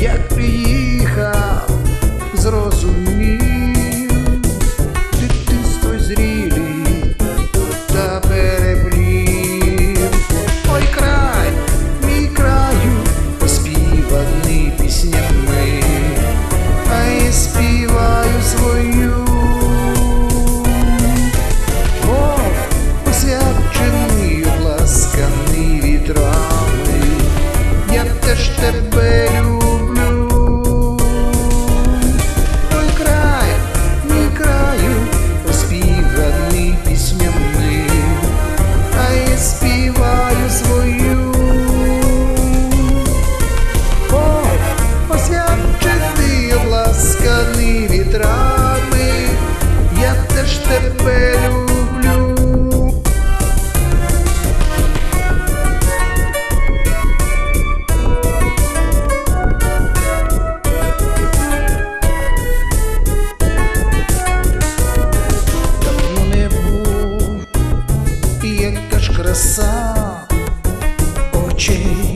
que to you. краса очей.